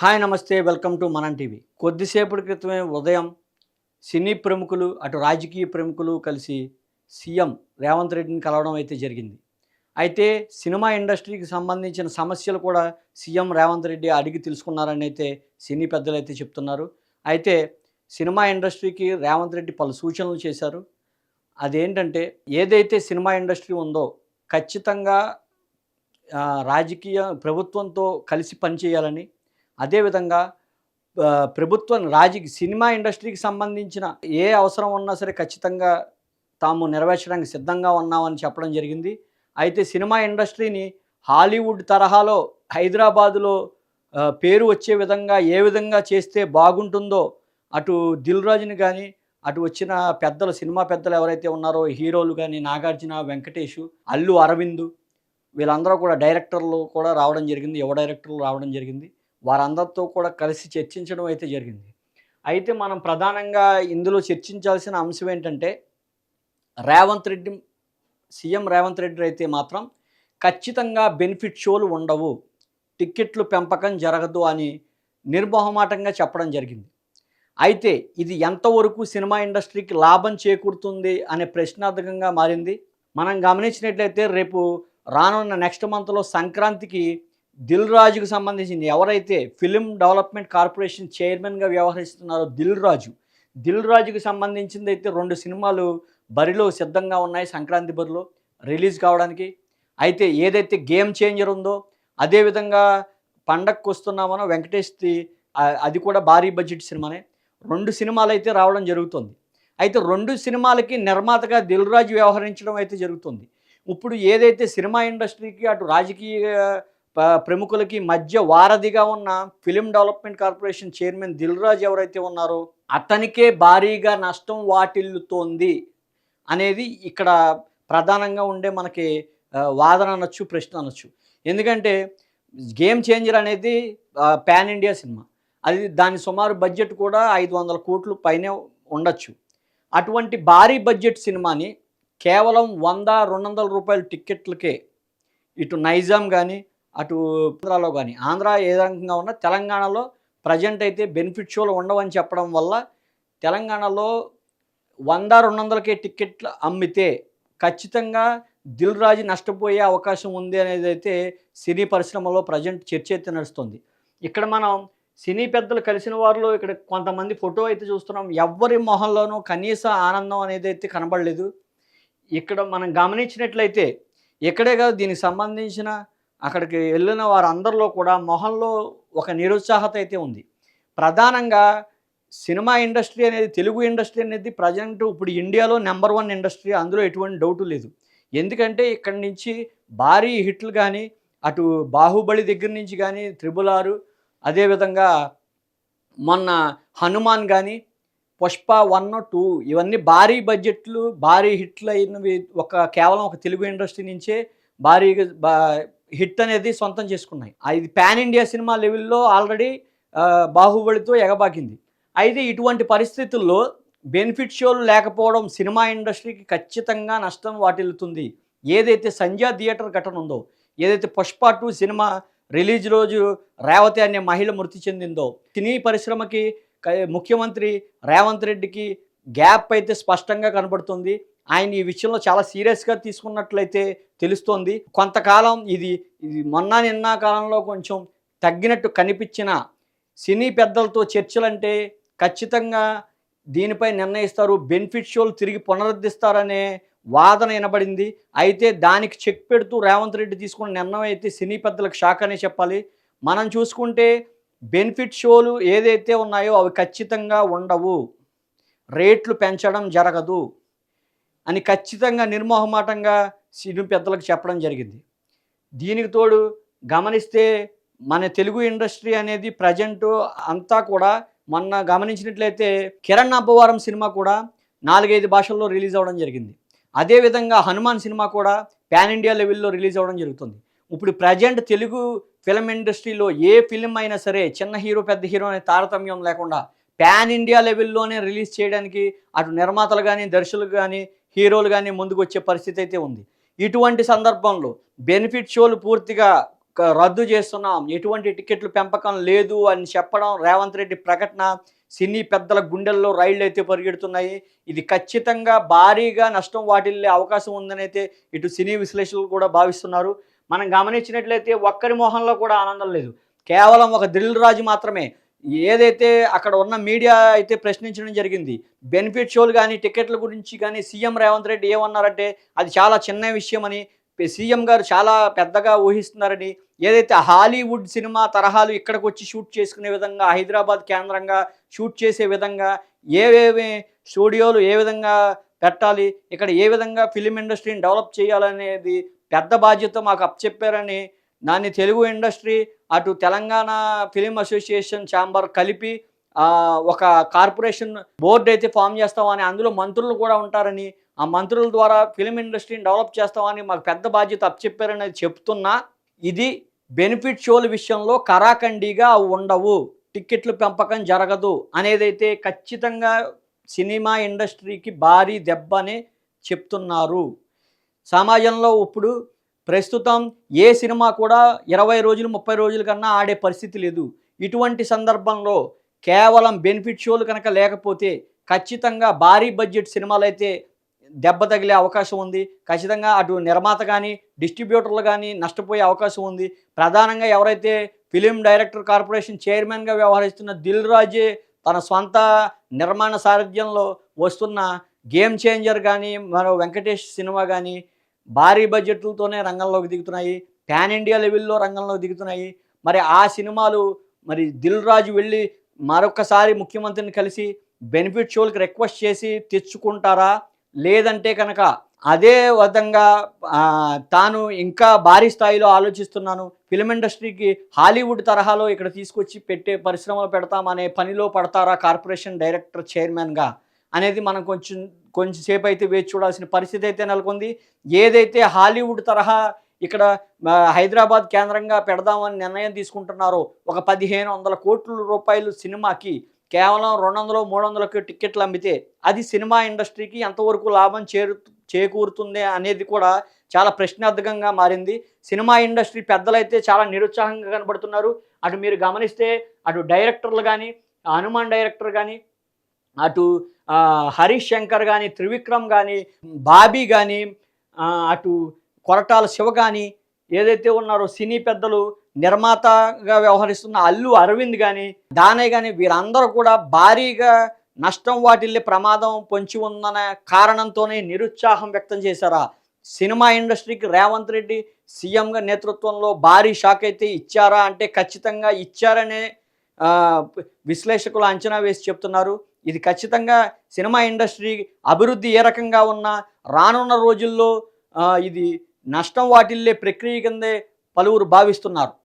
Hi నమస్తే welcome to మనం TV. కొద్దిసేపటి క్రితమే ఉదయం సినీ ప్రముఖులు అటు రాజకీయ ప్రముఖులు కలిసి సీఎం రేవంత్ రెడ్డిని కలవడం అయితే జరిగింది. అయితే సినిమా ఇండస్ట్రీకి సంబంధించిన సమస్యలు కూడా సీఎం రేవంత్ రెడ్డి అడిగి తెలుసుకున్నారని అయితే సినీ పెద్దలు అయితే చెప్తున్నారు. అయితే సినిమా ఇండస్ట్రీకి రేవంత్ రెడ్డి పలు సూచనలు చేశారు. అదేంటంటే ఏదైతే సినిమా ఇండస్ట్రీ ఉందో ఖచ్చితంగా రాజకీయ ప్రభుత్వంతో కలిసి పనిచేయాలని అదేవిధంగా ప్రభుత్వం రాజకీయ సినిమా ఇండస్ట్రీకి సంబంధించిన ఏ అవసరం ఉన్నా సరే ఖచ్చితంగా తాము నెరవేర్చడానికి సిద్ధంగా ఉన్నామని చెప్పడం జరిగింది. అయితే సినిమా ఇండస్ట్రీని హాలీవుడ్ తరహాలో హైదరాబాదులో పేరు వచ్చే విధంగా ఏ విధంగా చేస్తే బాగుంటుందో అటు దిల్ రాజుని కానీ అటు వచ్చిన పెద్దలు సినిమా పెద్దలు ఎవరైతే ఉన్నారో హీరోలు కానీ నాగార్జున వెంకటేష్ అల్లు అరవిందు వీళ్ళందరూ కూడా డైరెక్టర్లు కూడా రావడం జరిగింది. యువ డైరెక్టర్లు రావడం జరిగింది. వారందరితో కూడా కలిసి చర్చించడం అయితే జరిగింది. అయితే మనం ప్రధానంగా ఇందులో చర్చించాల్సిన అంశం ఏంటంటే రేవంత్ రెడ్డి సీఎం రేవంత్ రెడ్డి అయితే మాత్రం ఖచ్చితంగా బెనిఫిట్ షోలు ఉండవు టిక్కెట్లు పెంపకం జరగదు అని నిర్మోహమాటంగా చెప్పడం జరిగింది. అయితే ఇది ఎంతవరకు సినిమా ఇండస్ట్రీకి లాభం చేకూరుతుంది అనే ప్రశ్నార్థకంగా మారింది. మనం గమనించినట్లయితే రేపు రానున్న నెక్స్ట్ మంత్లో సంక్రాంతికి దిల్ రాజుకు సంబంధించింది. ఎవరైతే ఫిలిం డెవలప్మెంట్ కార్పొరేషన్ చైర్మన్గా వ్యవహరిస్తున్నారో దిల్ రాజు. దిల్ రాజుకు సంబంధించింది అయితే రెండు సినిమాలు బరిలో సిద్ధంగా ఉన్నాయి సంక్రాంతి బరిలో రిలీజ్ కావడానికి. అయితే ఏదైతే గేమ్ చేంజర్ ఉందో అదేవిధంగా పండగకు వస్తున్నామనో వెంకటేష్ది అది కూడా భారీ బడ్జెట్ సినిమానే. రెండు సినిమాలు అయితే రావడం జరుగుతుంది. అయితే రెండు సినిమాలకి నిర్మాతగా దిల్ రాజు వ్యవహరించడం అయితే జరుగుతుంది. ఇప్పుడు ఏదైతే సినిమా ఇండస్ట్రీకి అటు రాజకీయ ప్రముఖులకి మధ్య వారధిగా ఉన్న film development corporation chairman Dilraj ఎవరైతే ఉన్నారో అతనికే భారీగా నష్టం వాటిల్లుతోంది అనేది ఇక్కడ ప్రధానంగా ఉండే మనకి వాదన అనొచ్చు ప్రశ్న అనొచ్చు. ఎందుకంటే గేమ్ చేంజర్ అనేది పాన్ ఇండియా సినిమా. అది దాని సుమారు బడ్జెట్ కూడా ఐదు వందల కోట్లు పైనే ఉండొచ్చు. అటువంటి భారీ బడ్జెట్ సినిమాని కేవలం వంద రెండు వందల రూపాయల టిక్కెట్లకే ఇటు నైజాం కానీ అటు ఆంధ్రాలో కానీ ఆంధ్ర ఏ రకంగా ఉన్నా తెలంగాణలో ప్రజెంట్ అయితే బెనిఫిట్ షోలు ఉండవని చెప్పడం వల్ల తెలంగాణలో వంద రెండు వందలకే టిక్కెట్లు అమ్మితే ఖచ్చితంగా దిల్ రాజు నష్టపోయే అవకాశం ఉంది అనేది అయితే సినీ పరిశ్రమలో ప్రజెంట్ చర్చ అయితే నడుస్తుంది. ఇక్కడ మనం సినీ పెద్దలు కలిసిన వారిలో ఇక్కడ కొంతమంది ఫోటో అయితే చూస్తున్నాం. ఎవ్వరి మొహంలోనూ కనీస ఆనందం అనేది అయితే కనబడలేదు. ఇక్కడ మనం గమనించినట్లయితే ఇక్కడే కాదు దీనికి సంబంధించిన అక్కడికి వెళ్ళిన వారందరిలో కూడా మొహంలో ఒక నిరుత్సాహత అయితే ఉంది. ప్రధానంగా సినిమా ఇండస్ట్రీ అనేది తెలుగు ఇండస్ట్రీ అనేది ప్రజెంట్ ఇప్పుడు ఇండియాలో నెంబర్ వన్ ఇండస్ట్రీ అందులో ఎటువంటి డౌట్ లేదు. ఎందుకంటే ఇక్కడి నుంచి భారీ హిట్లు కానీ అటు బాహుబలి దగ్గర నుంచి కానీ త్రిబుల్ ఆరు అదేవిధంగా మొన్న హనుమాన్ కానీ పుష్ప వన్ టూ ఇవన్నీ భారీ బడ్జెట్లు భారీ హిట్లు అయినవి ఒక కేవలం ఒక తెలుగు ఇండస్ట్రీ నుంచే భారీగా బా హిట్ అనేది సొంతం చేసుకున్నాయి. అది పాన్ ఇండియా సినిమా లెవెల్లో ఆల్రెడీ బాహుబలితో ఎగబాకింది. అయితే ఇటువంటి పరిస్థితుల్లో బెనిఫిట్ షోలు లేకపోవడం సినిమా ఇండస్ట్రీకి ఖచ్చితంగా నష్టం వాటిల్లుతుంది. ఏదైతే సంధ్యా థియేటర్ ఘటన ఉందో ఏదైతే పుష్ప టూ సినిమా రిలీజ్ రోజు రేవతి అనే మహిళ మృతి చెందిందో సినీ పరిశ్రమకి ముఖ్యమంత్రి రేవంత్ రెడ్డికి గ్యాప్ అయితే స్పష్టంగా కనబడుతుంది. ఆయన ఈ విషయంలో చాలా సీరియస్గా తీసుకున్నట్లయితే తెలుస్తోంది. కొంతకాలం ఇది ఇది మొన్న నిన్న కాలంలో కొంచెం తగ్గినట్టు కనిపించిన సినీ పెద్దలతో చర్చలంటే ఖచ్చితంగా దీనిపై నిర్ణయిస్తారు. బెనిఫిట్ షోలు తిరిగి పునరుద్ధిస్తారనే వాదన వినబడింది. అయితే దానికి చెక్ పెడుతూ రేవంత్ రెడ్డి తీసుకున్న నిర్ణయం అయితే సినీ పెద్దలకు షాక్ అనే చెప్పాలి. మనం చూసుకుంటే బెనిఫిట్ షోలు ఏదైతే ఉన్నాయో అవి ఖచ్చితంగా ఉండవు. రేట్లు పెంచడం జరగదు. అని ఖచ్చితంగా నిర్మోహమాటంగా సినీ పెద్దలకు చెప్పడం జరిగింది. దీనికి తోడు గమనిస్తే మన తెలుగు ఇండస్ట్రీ అనేది ప్రజెంట్ అంతా కూడా మొన్న గమనించినట్లయితే కిరణ్ అబ్బవారం సినిమా కూడా నాలుగైదు భాషల్లో రిలీజ్ అవ్వడం జరిగింది. అదేవిధంగా హనుమాన్ సినిమా కూడా పాన్ ఇండియా లెవెల్లో రిలీజ్ అవ్వడం జరుగుతుంది. ఇప్పుడు ప్రజెంట్ తెలుగు ఫిలిం ఇండస్ట్రీలో ఏ ఫిలిం అయినా సరే చిన్న హీరో పెద్ద హీరో అనే తారతమ్యం లేకుండా పాన్ ఇండియా లెవెల్లోనే రిలీజ్ చేయడానికి అటు నిర్మాతలు కానీ దర్శకులు కానీ హీరోలు కానీ ముందుకు వచ్చే పరిస్థితి అయితే ఉంది. ఇటువంటి సందర్భంలో బెనిఫిట్ షోలు పూర్తిగా రద్దు చేస్తున్నాం ఎటువంటి టికెట్లు పెంపకం లేదు అని చెప్పడం రేవంత్ రెడ్డి ప్రకటన సినీ పెద్దల గుండెల్లో రైళ్ళు అయితే పరిగెడుతున్నాయి. ఇది ఖచ్చితంగా భారీగా నష్టం వాటిల్లే అవకాశం ఉందని అయితే ఇటు సినీ విశ్లేషకులు కూడా భావిస్తున్నారు. మనం గమనించినట్లయితే ఒక్కరి మొహంలో కూడా ఆనందం లేదు. కేవలం ఒక దిల్ రాజు మాత్రమే ఏదైతే అక్కడ ఉన్న మీడియా అయితే ప్రశ్నించడం జరిగింది బెనిఫిట్ షోలు కానీ టికెట్ల గురించి కానీ సీఎం రేవంత్ రెడ్డి ఏమన్నారంటే అది చాలా చిన్న విషయం అని సీఎం గారు చాలా పెద్దగా ఊహిస్తున్నారని ఏదైతే హాలీవుడ్ సినిమా తరహాలు ఇక్కడికి వచ్చి షూట్ చేసుకునే విధంగా హైదరాబాద్ కేంద్రంగా షూట్ చేసే విధంగా ఏవేవి స్టూడియోలు ఏ విధంగా పెట్టాలి ఇక్కడ ఏ విధంగా ఫిలిం ఇండస్ట్రీని డెవలప్ చేయాలనేది పెద్ద బాధ్యత మాకు అప్పచెప్పారని దాన్ని తెలుగు ఇండస్ట్రీ అటు తెలంగాణ ఫిలిం అసోసియేషన్ ఛాంబర్ కలిపి ఒక కార్పొరేషన్ బోర్డు అయితే ఫామ్ చేస్తామని అందులో మంత్రులు కూడా ఉంటారని ఆ మంత్రుల ద్వారా ఫిలిం ఇండస్ట్రీని డెవలప్ చేస్తామని మాకు పెద్ద బాధ్యత అప్పచెప్పారని చెప్తున్నా. ఇది బెనిఫిట్ షోల విషయంలో కరాఖండిగా ఉండవు. టిక్కెట్లు పెంపకం జరగదు అనేదైతే ఖచ్చితంగా సినిమా ఇండస్ట్రీకి భారీ దెబ్బ అని చెప్తున్నారు. సమాజంలో ఇప్పుడు ప్రస్తుతం ఏ సినిమా కూడా ఇరవై రోజులు ముప్పై రోజుల కన్నా ఆడే పరిస్థితి లేదు. ఇటువంటి సందర్భంలో కేవలం బెనిఫిట్ షోలు కనుక లేకపోతే ఖచ్చితంగా భారీ బడ్జెట్ సినిమాలు అయితే దెబ్బ తగిలే అవకాశం ఉంది. ఖచ్చితంగా అటు నిర్మాత కానీ డిస్ట్రిబ్యూటర్లు కానీ నష్టపోయే అవకాశం ఉంది. ప్రధానంగా ఎవరైతే ఫిలిం డైరెక్టర్ కార్పొరేషన్ చైర్మన్గా వ్యవహరిస్తున్న దిల్ రాజే తన సొంత నిర్మాణ సారథ్యంలో వస్తున్న గేమ్ చేంజర్ కానీ మరో వెంకటేష్ సినిమా కానీ భారీ బడ్జెట్లతోనే రంగంలోకి దిగుతున్నాయి. ప్యాన్ ఇండియా లెవెల్లో రంగంలోకి దిగుతున్నాయి. మరి ఆ సినిమాలు మరి దిల్ రాజు వెళ్ళి మరొకసారి ముఖ్యమంత్రిని కలిసి బెనిఫిట్ షోలకు రిక్వెస్ట్ చేసి తెచ్చుకుంటారా? లేదంటే కనుక అదే విధంగా తాను ఇంకా భారీ స్థాయిలో ఆలోచిస్తున్నాను. ఫిలిం ఇండస్ట్రీకి హాలీవుడ్ తరహాలో ఇక్కడ తీసుకొచ్చి పెట్టే పరిశ్రమలు పెడతామనే పనిలో పడతారా కార్పొరేషన్ డైరెక్టర్ చైర్మన్గా? అనేది మనం కొంచెం కొంచెం సేపు అయితే వేచి చూడాల్సిన పరిస్థితి అయితే నెలకొంది. ఏదైతే హాలీవుడ్ తరహా ఇక్కడ హైదరాబాద్ కేంద్రంగా పెడదామని నిర్ణయం తీసుకుంటున్నారో ఒక పదిహేను వందల కోట్ల రూపాయలు సినిమాకి కేవలం రెండు వందలు మూడు వందలకి టిక్కెట్లు అమ్మితే అది సినిమా ఇండస్ట్రీకి ఎంతవరకు లాభం చేరు చేకూరుతుంది అనేది కూడా చాలా ప్రశ్నార్థకంగా మారింది. సినిమా ఇండస్ట్రీ పెద్దలైతే చాలా నిరుత్సాహంగా కనబడుతున్నారు. అటు మీరు గమనిస్తే అటు డైరెక్టర్లు కానీ హనుమాన్ డైరెక్టర్ కానీ అటు హరీష్ శంకర్ కానీ త్రివిక్రమ్ కానీ బాబీ కానీ అటు కొరటాల శివ కానీ ఏదైతే ఉన్నారో సినీ పెద్దలు నిర్మాతగా వ్యవహరిస్తున్న అల్లు అరవింద్ కానీ దానే కానీ వీరందరూ కూడా భారీగా నష్టం వాటిల్లే ప్రమాదం పొంచి ఉందనే కారణంతోనే నిరుత్సాహం వ్యక్తం చేశారా. సినిమా ఇండస్ట్రీకి రేవంత్ రెడ్డి సీఎంగా నేతృత్వంలో భారీ షాక్ అయితే ఇచ్చారా అంటే ఖచ్చితంగా ఇచ్చారనే విశ్లేషకులు అంచనా వేసి చెప్తున్నారు. ఇది ఖచ్చితంగా సినిమా ఇండస్ట్రీ అభివృద్ధి ఏ రకంగా ఉన్నా రానున్న రోజుల్లో ఇది నష్టం వాటిల్లే ప్రక్రియ కిందే పలువురు భావిస్తున్నారు.